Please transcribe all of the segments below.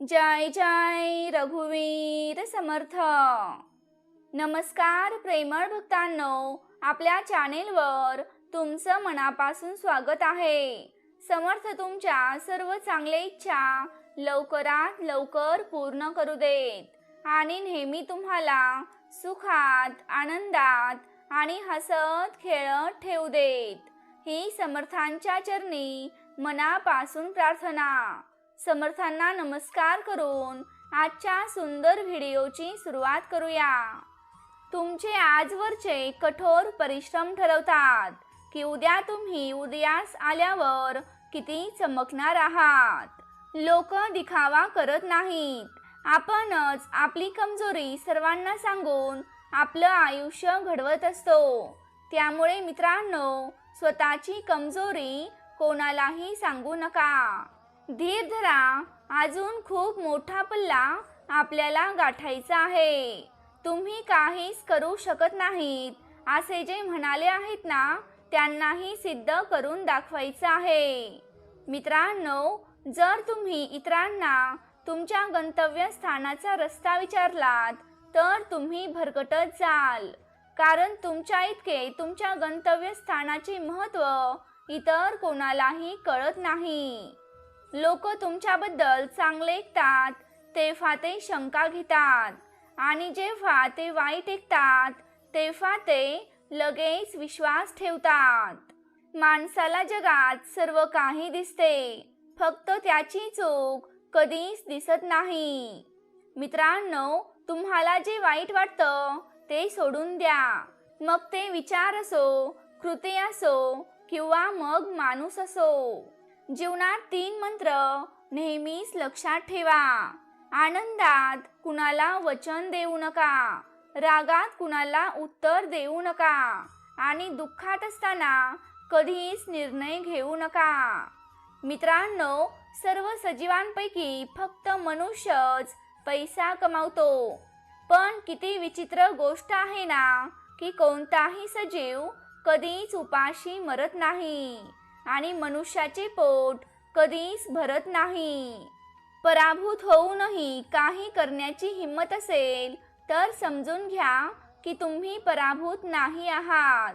जय जय रघुवीर समर्थ. नमस्कार प्रेमळ भक्तांनो आपल्या चॅनेलवर तुमचं मनापासून स्वागत आहे. समर्थ तुमच्या सर्व चांगल्या इच्छा लवकरात लवकर पूर्ण करू देत आणि नेहमी तुम्हाला सुखात आनंदात आणि हसत खेळत ठेवू देत. ही समर्थांच्या चरणी मनापासून प्रार्थना. समर्थांना नमस्कार करून आजच्या सुंदर व्हिडिओची सुरुवात करूया. तुमचे आजवरचे कठोर परिश्रम ठरवतात की उद्या तुम्ही उदयास आल्यावर किती चमकणार आहात. लोक दिखावा करत नाहीत. आपणच आपली कमजोरी सर्वांना सांगून आपलं आयुष्य घडवत असतो. त्यामुळे मित्रांनो स्वतःची कमजोरी कोणालाही सांगू नका. धीर धरा अजून खूप मोठा पल्ला आपल्याला गाठायचा आहे. तुम्ही काहीच करू शकत नाहीत. असे जे म्हणाले आहेत ना त्यांनाही सिद्ध करून दाखवायचं आहे. मित्रांनो जर तुम्ही इतरांना तुमच्या गंतव्यस्थानाचा रस्ता विचारलात तर तुम्ही भरकटत जाल. कारण तुमच्या इतके तुमच्या गंतव्यस्थानाचे महत्त्व इतर कोणालाही कळत नाही. लोक तुमच्याबद्दल चांगले ऐकतात तेव्हा ते शंका घेतात. आणि जेव्हा ते वाईट ऐकतात तेव्हा ते लगेच विश्वास ठेवतात. माणसाला जगात सर्व काही दिसते फक्त त्याची चूक कधीच दिसत नाही. मित्रांनो तुम्हाला जे वाईट वाटतं ते सोडून द्या. मग ते विचार असो कृती असो किंवा मग माणूस असो. जीवनात तीन मंत्र नेहमीच लक्षात ठेवा. आनंदात कुणाला वचन देऊ नका. रागात कुणाला उत्तर देऊ नका. आणि दुःखात असताना कधीच निर्णय घेऊ नका. मित्रांनो सर्व सजीवांपैकी फक्त मनुष्यच पैसा कमावतो. पण किती विचित्र गोष्ट आहे ना की कोणताही सजीव कधीच उपाशी मरत नाही. आणि मनुष्याचे पोट कधीच भरत नाही. पराभूत होऊनही काही करण्याची हिंमत असेल तर समजून घ्या की तुम्ही पराभूत नाही आहात.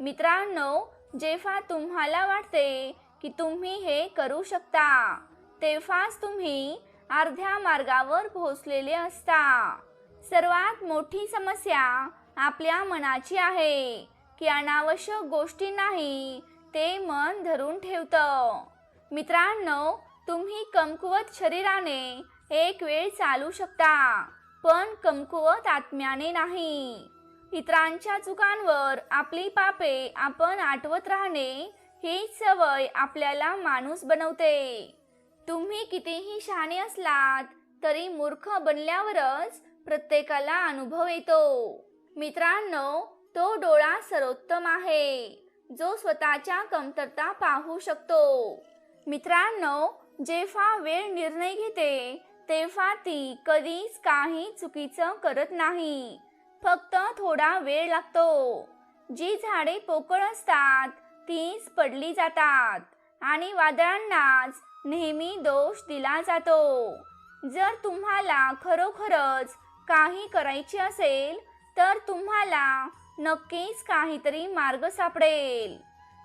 मित्रांनो जेव्हा तुम्हाला वाटते की तुम्ही हे करू शकता तेव्हाच तुम्ही अर्ध्या मार्गावर पोहोचलेले असता. सर्वात मोठी समस्या आपल्या मनाची आहे की अनावश्यक गोष्टी नाही ते मन धरून ठेवतं. मित्रांनो तुम्ही कमकुवत शरीराने एक वेळ चालू शकता पण कमकुवत आत्म्याने नाही. इतरांच्या चुकांवर आपली पापे आपण आठवत राहणे ही सवय आपल्याला माणूस बनवते. तुम्ही कितीही शहाणे असलात तरी मूर्ख बनल्यावरच प्रत्येकाला अनुभव येतो. मित्रांनो तो डोळा सर्वोत्तम आहे. जो स्वतःच्या कमतरता पाहू शकतो. मित्रांनो जेव्हा वेळ निर्णय घेते तेव्हा ती कधीच काही चुकीचं करत नाही. फक्त थोडा वेळ लागतो. जी झाडे पोकळ असतात तीच पडली जातात आणि वादळांनाच नेहमी दोष दिला जातो. जर तुम्हाला खरोखरच काही करायचे असेल तर तुम्हाला नक्कीच काहीतरी मार्ग सापडेल.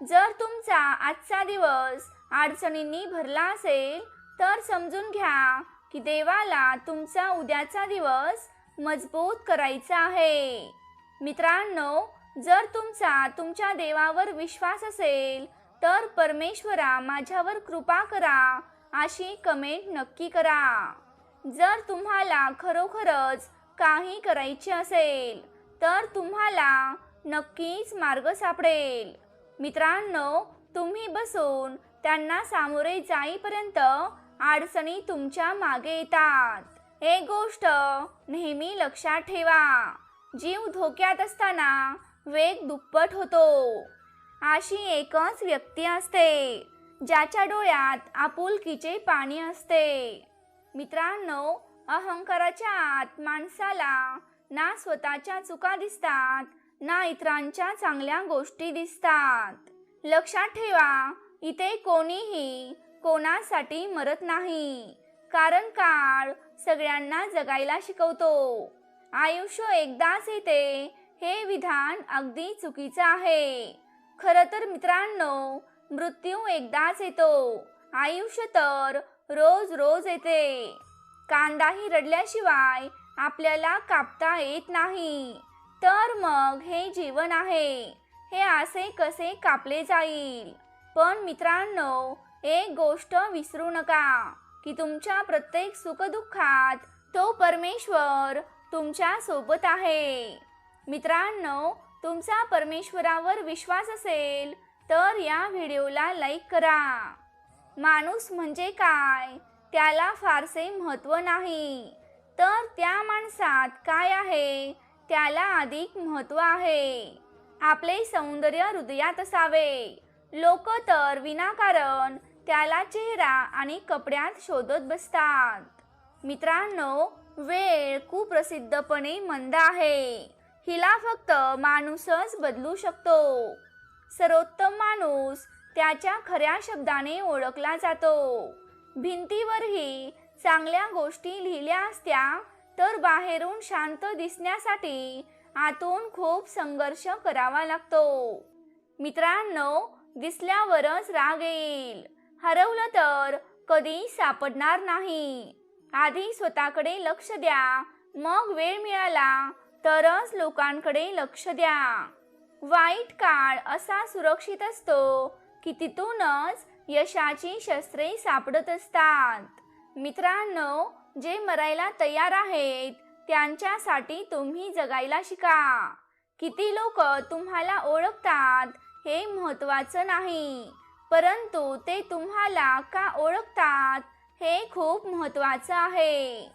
जर तुमचा आजचा दिवस अडचणींनी भरला असेल तर समजून घ्या की देवाला तुमचा उद्याचा दिवस मजबूत करायचा आहे. मित्रांनो जर तुमचा तुमच्या देवावर विश्वास असेल तर परमेश्वरा माझ्यावर कृपा करा अशी कमेंट नक्की करा. जर तुम्हाला खरोखरच काही करायचे असेल तर तुम्हाला नक्कीच मार्ग सापडेल. मित्रांनो तुम्ही बसून त्यांना सामोरे जाईपर्यंत अडचणी तुमच्या मागे येतात. एक गोष्ट नेहमी लक्षात ठेवा. जीव धोक्यात असताना वेग दुप्पट होतो. अशी एकच व्यक्ती असते ज्याच्या डोळ्यात आपुलकीचे पाणी असते. मित्रांनो अहंकाराच्या आत माणसाला ना स्वतःच्या चुका दिसतात ना इतरांच्या चांगल्या गोष्टी दिसतात. लक्षात ठेवा इथे कोणीही कोणासाठी मरत नाही. कारण काळ सगळ्यांना जगायला शिकवतो. आयुष्य एकदाच येते हे विधान अगदी चुकीचं आहे. खरं तर मित्रांनो मृत्यू एकदाच येतो. आयुष्य तर रोज रोज येते. कांदाही रडल्याशिवाय आपल्याला कापता येत नाही. तर मग हे जीवन आहे. हे असे कसे कापले जाईल? पण मित्रांनो एक गोष्ट विसरू नका की तुमच्या प्रत्येक सुखदुःखात तो परमेश्वर तुमच्यासोबत आहे. मित्रांनो तुमचा परमेश्वरावर विश्वास असेल तर या व्हिडिओला लाईक करा. माणूस म्हणजे काय? त्याला फारसे महत्त्व नाही. तर त्या माणसात काय आहे? त्याला अधिक महत्त्व आहे. आपले सौंदर्य हृदयात असावे. लोक तर विनाकारण त्याला चेहरा आणि कपड्यात शोधत बसतात. मित्रांनो वेळ कुप्रसिद्धपणे मंद आहे. हिला फक्त माणूसच बदलू शकतो. सर्वोत्तम माणूस त्याच्या खऱ्या शब्दाने ओळखला जातो. भिंतीवरही चांगल्या गोष्टी लिहिल्या असत्या तर बाहेरून शांत दिसण्यासाठी आतून खूप संघर्ष करावा लागतो. मित्रांनो दिसल्यावरच राग येईल. हरवलं तर कधी सापडणार नाही. आधी स्वतःकडे लक्ष द्या. मग वेळ मिळाला तरच लोकांकडे लक्ष द्या. वाईट काळ असा सुरक्षित असतो की तिथूनच यशाची शस्त्रे सापडत असतात. मित्रांनो जे मरायला तयार आहेत त्यांच्यासाठी तुम्ही जगायला शिका. किती लोक तुम्हाला ओळखतात हे महत्वाचं नाही. परंतु ते तुम्हाला का ओळखतात हे खूप महत्वाचं आहे.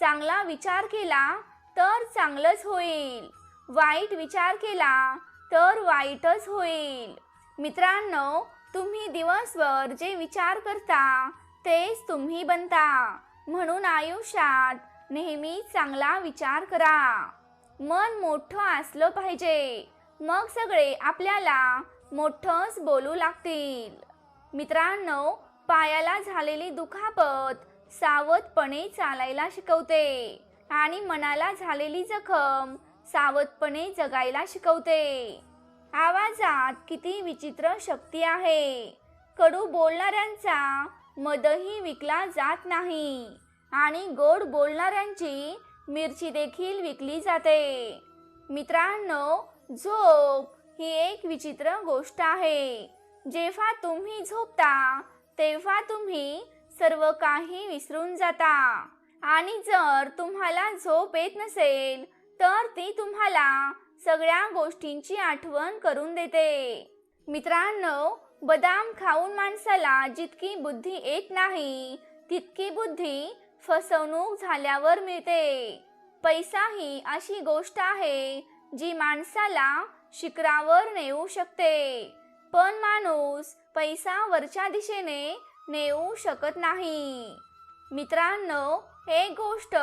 चांगला विचार केला तर चांगलंच होईल. वाईट विचार केला तर वाईटच होईल. मित्रांनो तुम्ही दिवसभर जे विचार करता तेच तुम्ही बनता. म्हणून आयुष्यात नेहमी चांगला विचार करा. मन मोठं असलं पाहिजे. मग सगळे आपल्याला मोठंच बोलू लागतील. मित्रांनो पायाला झालेली दुखापत सावधपणे चालायला शिकवते आणि मनाला झालेली जखम सावधपणे जगायला शिकवते. आवाजात किती विचित्र शक्ती आहे. कडू बोलणाऱ्यांचा मदही विकला जात नाही आणि गोड बोलणाऱ्यांची मिरची देखील विकली जाते. मित्रांनो झोप ही एक विचित्र गोष्ट आहे. जेव्हा तुम्ही झोपता तेव्हा तुम्ही सर्व काही विसरून जाता. आणि जर तुम्हाला झोप येत नसेल तर ती तुम्हाला सगळ्या गोष्टींची आठवण करून देते. मित्रांनो बदाम खाऊन माणसाला जितकी बुद्धी येत नाही तितकी बुद्धी फसवणूक झाल्यावर मिळते. पैसा ही अशी गोष्ट आहे जी माणसाला शिखरावर नेऊ शकते. पण माणूस पैसा वरच्या दिशेने नेऊ शकत नाही. मित्रांनो एक गोष्ट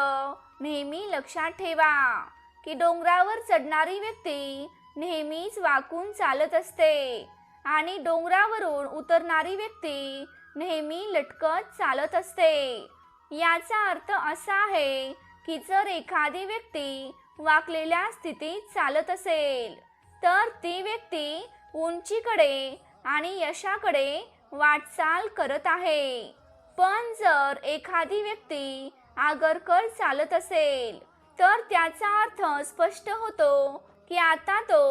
नेहमी लक्षात ठेवा की डोंगरावर चढणारी व्यक्ती नेहमीच वाकून चालत असते. आणि डोंगरावरून उतरणारी व्यक्ती नेहमी लटकत चालत असते. याचा अर्थ असा आहे की जर एखादी व्यक्ती वाकलेल्या स्थितीत चालत असेल तर ती व्यक्ती उंचीकडे आणि यशाकडे वाटचाल करत आहे. पण जर एखादी व्यक्ती आगरकर चालत असेल तर त्याचा अर्थ स्पष्ट होतो की आता तो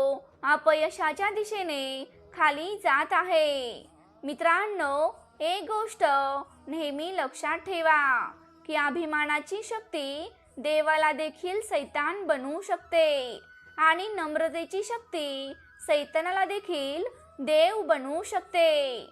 अपयशाच्या दिशेने खाली जात आहे. मित्रांनो एक गोष्ट नेहमी लक्षात ठेवा की अभिमानाची शक्ती देवाला देखील सैतान बनवू शकते आणि नम्रतेची शक्ती सैतानाला देखील देव बनवू शकते.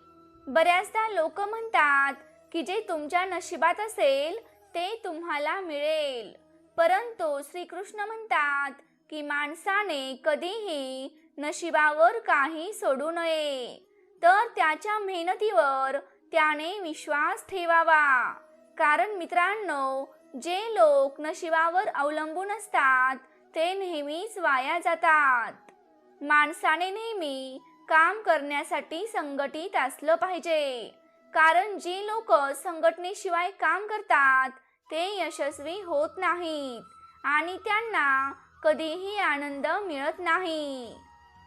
बऱ्याचदा लोक म्हणतात की जे तुमच्या नशिबात असेल ते तुम्हाला मिळेल. परंतु श्रीकृष्ण म्हणतात की माणसाने कधीही नशिबावर काही सोडू नये. तर त्याच्या मेहनतीवर त्याने विश्वास ठेवावा. कारण मित्रांनो जे लोक नशिबावर अवलंबून असतात ते नेहमीच वाया जातात. माणसाने नेहमी काम करण्यासाठी संघटित असलं पाहिजे. कारण जे लोक संघटनेशिवाय काम करतात ते यशस्वी होत नाहीत आणि त्यांना कधीही आनंद मिळत नाही.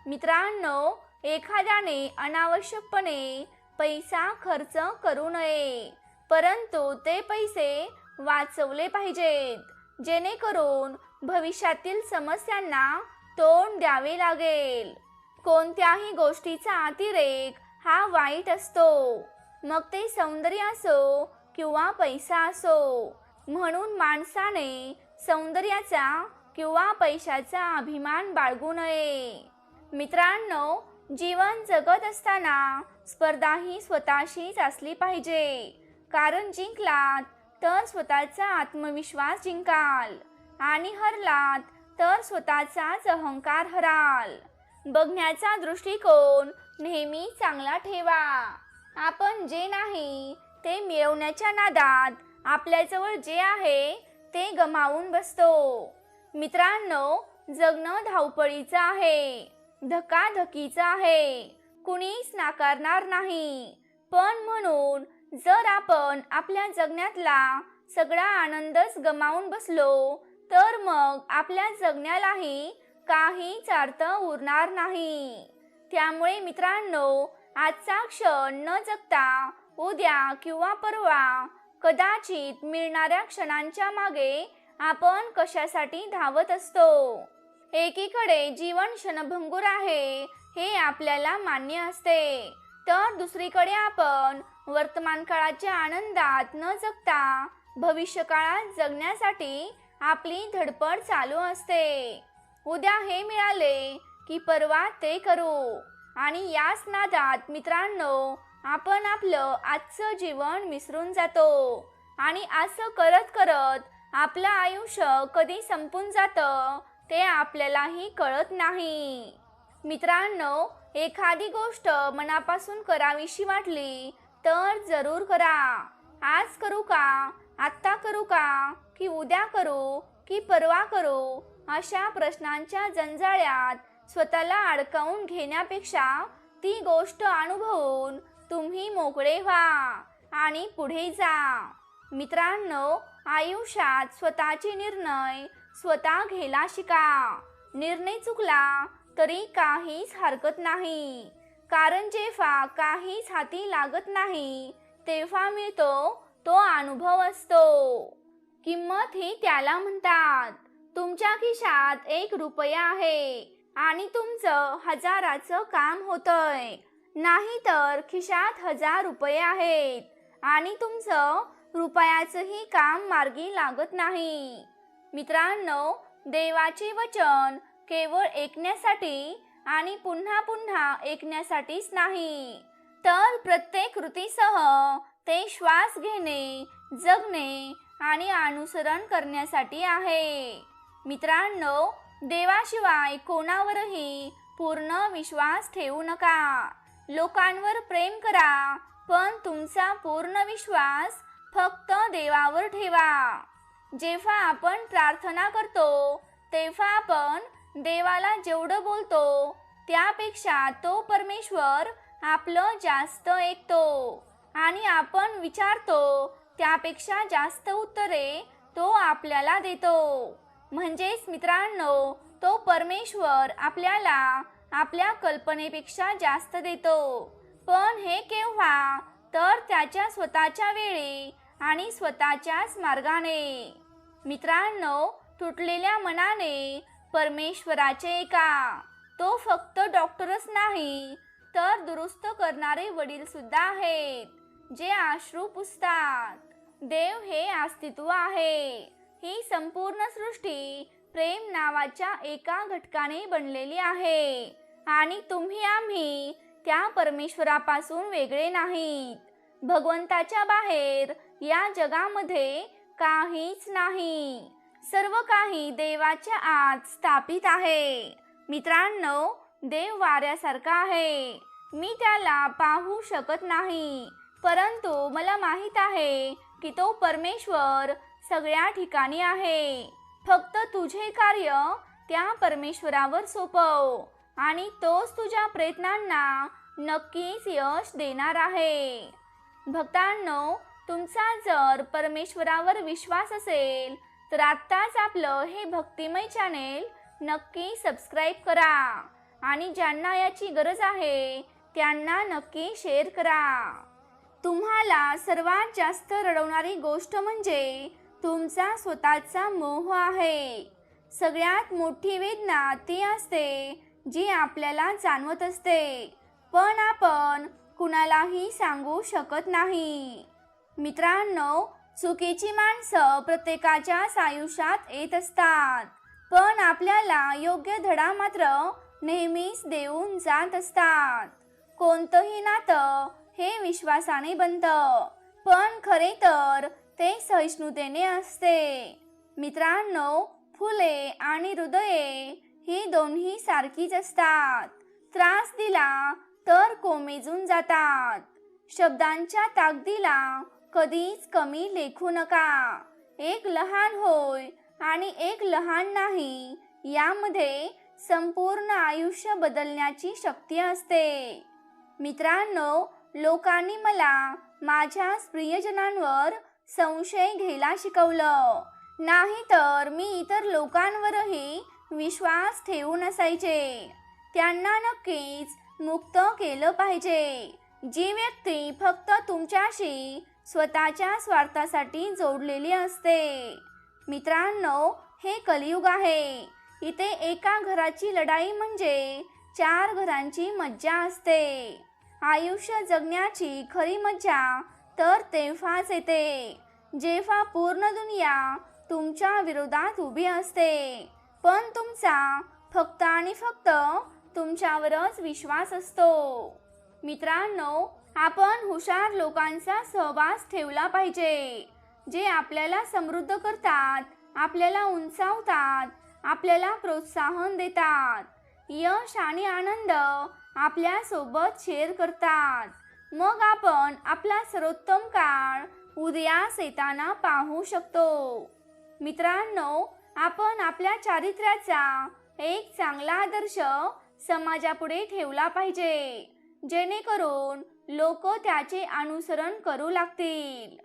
मित्रांनो एखाद्याने अनावश्यकपणे पैसा खर्च करू नये परंतु ते पैसे वाचवले पाहिजेत जेणेकरून भविष्यातील समस्यांना तोंड द्यावे लागेल. कोणत्याही गोष्टीचा अतिरेक हा वाईट असतो. मग ते सौंदर्य असो किंवा पैसा असो म्हणून माणसाने सौंदर्याचा किंवा पैशाचा अभिमान बाळगू नये. मित्रांनो जीवन जगत असताना स्पर्धा ही स्वतःशीच असली पाहिजे. कारण जिंकलात तर स्वतःचा आत्मविश्वास जिंकाल. आणि हरलात तर स्वतःचाच अहंकार हराल. बघण्याचा दृष्टिकोन नेहमी चांगला ठेवा. आपण जे नाही ते मिळवण्याच्या नादात आपल्याजवळ जे आहे ते गमावून बसतो. मित्रांनो जगणं धावपळीचं आहे. धकाधकीचं आहे. कुणीच नाकारणार नाही. पण म्हणून जर आपण आपल्या जगण्यातला सगळा आनंदच गमावून बसलो तर मग आपल्या जगण्यालाही काहीच अर्थ उरणार नाही. त्यामुळे मित्रांनो आजचा क्षण न जगता उद्या किंवा परवा कदाचित मिळणाऱ्या क्षणांच्या मागे आपण कशासाठी धावत असतो? एकीकडे जीवन क्षणभंगूर आहे हे आपल्याला मान्य असते. तर दुसरीकडे आपण वर्तमान काळाच्या आनंदात न जगता भविष्य काळात जगण्यासाठी आपली धडपड चालू असते. उद्या हे मिळाले की परवा ते करू. आणि याच नादात मित्रांनो आपण आपलं आजचं जीवन विसरून जातो. आणि असं करत करत आपलं आयुष्य कधी संपून जातं ते आपल्यालाही कळत नाही. मित्रांनो एखादी गोष्ट मनापासून करावीशी वाटली तर जरूर करा. आज करू का? आत्ता करू का? की उद्या करू? की परवा करू? अशा प्रश्नांच्या जंजाळ्यात स्वतःला अडकावून घेण्यापेक्षा ती गोष्ट अनुभवून तुम्ही मोकळे व्हा आणि पुढे जा. मित्रांनो आयुष्यात स्वतःचे निर्णय स्वतः घ्यायला शिका. निर्णय चुकला तरी काहीच हरकत नाही. कारण जेव्हा काहीच हाती लागत नाही तेव्हा मिळतो तो अनुभव असतो. किंमत ही त्याला म्हणतात तुमच्या खिशात एक रुपया आहे आणि तुमचं हजाराचं काम होतंय. नाहीतर खिशात हजार रुपये आहेत आणि तुमचं रुपयाचंही काम मार्गी लागत नाही. मित्रांनो देवाचे वचन केवळ ऐकण्यासाठी आणि पुन्हा पुन्हा ऐकण्यासाठीच नाही. तर प्रत्येक कृतीसह ते श्वास घेणे जगणे आणि अनुसरण करण्यासाठी आहे. मित्रांनो देवाशिवाय कोणावरही पूर्ण विश्वास ठेवू नका. लोकांवर प्रेम करा पण तुमचा पूर्ण विश्वास फक्त देवावर ठेवा. जेव्हा आपण प्रार्थना करतो तेव्हा आपण देवाला जेवढं बोलतो त्यापेक्षा तो परमेश्वर आपलं जास्त ऐकतो. आणि आपण विचारतो त्यापेक्षा जास्त उत्तरे तो आपल्याला देतो. म्हणजेच मित्रांनो तो परमेश्वर आपल्याला आपल्या कल्पनेपेक्षा जास्त देतो. पण हे केव्हा? तर त्याच्या स्वतःच्या वेळी आणि स्वतःच्याच मार्गाने. मित्रांनो तुटलेल्या मनाने परमेश्वराचे एका तो फक्त डॉक्टरच नाही तर दुरुस्त करणारे वडील सुद्धा आहेत जे आश्रू पुसतात. देव हे अस्तित्व आहे. ही संपूर्ण सृष्टी प्रेम नावाच्या एका घटकाने बनलेली आहे. आणि तुम्ही आम्ही त्या परमेश्वरापासून वेगळे नाहीत. भगवंताच्या बाहेर या जगामध्ये काहीच नाही. सर्व काही देवाच्या आत स्थापित आहे. मित्रांनो देव वाऱ्यासारखा आहे. मी त्याला पाहू शकत नाही. परंतु मला माहीत आहे की तो परमेश्वर सगळ्या ठिकाणी आहे. फक्त तुझे कार्य त्या परमेश्वरावर सोपव आणि तोच तुझ्या प्रयत्नांना नक्कीच यश देणार आहे. भक्तांनो तुमचा जर परमेश्वरावर विश्वास असेल तर आत्ताच आपलं हे भक्तिमय चॅनेल नक्की सबस्क्राईब करा. आणि ज्यांना याची गरज आहे त्यांना नक्की शेअर करा. तुम्हाला सर्वात जास्त रडवणारी गोष्ट म्हणजे तुमचा स्वतःचा मोह आहे. सगळ्यात मोठी वेदना ती असते जी आपल्याला जाणवत असते. पण आपण कुणालाही सांगू शकत नाही. मित्रांनो चुकीची माणसं प्रत्येकाच्याच आयुष्यात येत असतात. पण आपल्याला योग्य धडा मात्र नेहमीच देऊन जात असतात. कोणतंही नातं हे विश्वासाने बनतं. पण खरे तर ते सहिष्णुतेने असते. मित्रांनो फुले आणि हृदये ही दोन्ही सारखीच असतात. त्रास दिला तर कोमेजून जातात. शब्दांच्या ताकदीला कधीच कमी लेखू नका. एक लहान होय आणि एक लहान नाही यामध्ये संपूर्ण आयुष्य बदलण्याची शक्ती असते. मित्रांनो लोकांनी मला माझ्या प्रियजनांवर संशय घ्यायला शिकवलं. नाही तर मी इतर लोकांवरही विश्वास ठेवून असायचे त्यांना नक्कीच मुक्त केलं पाहिजे. जी व्यक्ती फक्त तुमच्याशी स्वतःच्या स्वार्थासाठी जोडलेली असते. मित्रांनो हे कलियुग आहे. इथे एका घराची लढाई म्हणजे चार घरांची मज्जा असते. आयुष्य जगण्याची खरी मज्जा तर तेव्हाच येते. जेव्हा पूर्ण दुनिया तुमच्या विरोधात उभी असते. पण तुमचा फक्त आणि फक्त तुमच्यावरच विश्वास असतो. मित्रांनो आपण हुशार लोकांचा सहवास ठेवला पाहिजे. जे आपल्याला समृद्ध करतात आपल्याला उंचावतात आपल्याला प्रोत्साहन देतात. यश आणि आनंद आपल्यासोबत शेअर करतात. मग आपण आपला सर्वोत्तम काळ उदयास येताना पाहू शकतो. मित्रांनो आपण आपल्या चारित्र्याचा एक चांगला आदर्श समाजापुढे ठेवला पाहिजे. जेणेकरून लोक त्याचे अनुसरण करू लागतील.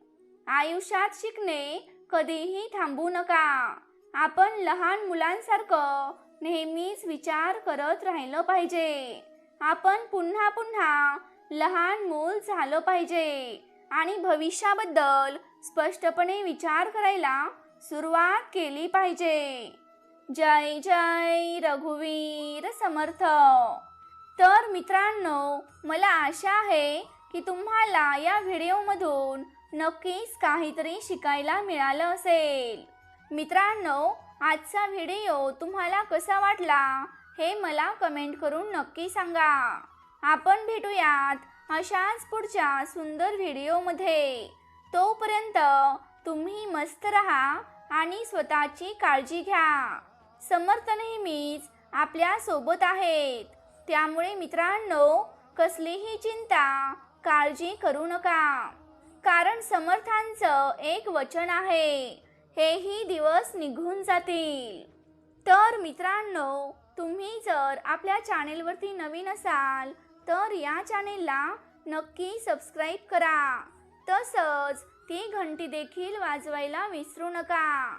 आयुष्यात शिकणे कधीही थांबू नका. आपण लहान मुलांसारखं नेहमीच विचार करत राहिलं पाहिजे. आपण पुन्हा पुन्हा लहान मूल झालं पाहिजे आणि भविष्याबद्दल स्पष्टपणे विचार करायला सुरुवात केली पाहिजे. जय जय रघुवीर समर्थ. तर मित्रांनो मला आशा आहे की तुम्हाला या व्हिडिओमधून नक्कीच काहीतरी शिकायला मिळालं असेल. मित्रांनो आजचा व्हिडिओ तुम्हाला कसा वाटला हे मला कमेंट करून नक्की सांगा. आपण भेटूयात अशाच पुढच्या सुंदर व्हिडिओमध्ये. तोपर्यंत तुम्ही मस्त रहा आणि स्वतःची काळजी घ्या. समर्थ नेहमीच आपल्यासोबत आहेत. त्यामुळे मित्रांनो कसलीही चिंता काळजी करू नका. कारण समर्थांचं एक वचन आहे हेही दिवस निघून जातील. तर मित्रांनो तुम्ही जर आपल्या चॅनेलवरती नवीन असाल तर या चॅनेलला नक्की सबस्क्राईब करा. तसंच ती घंटी देखील वाजवायला विसरू नका.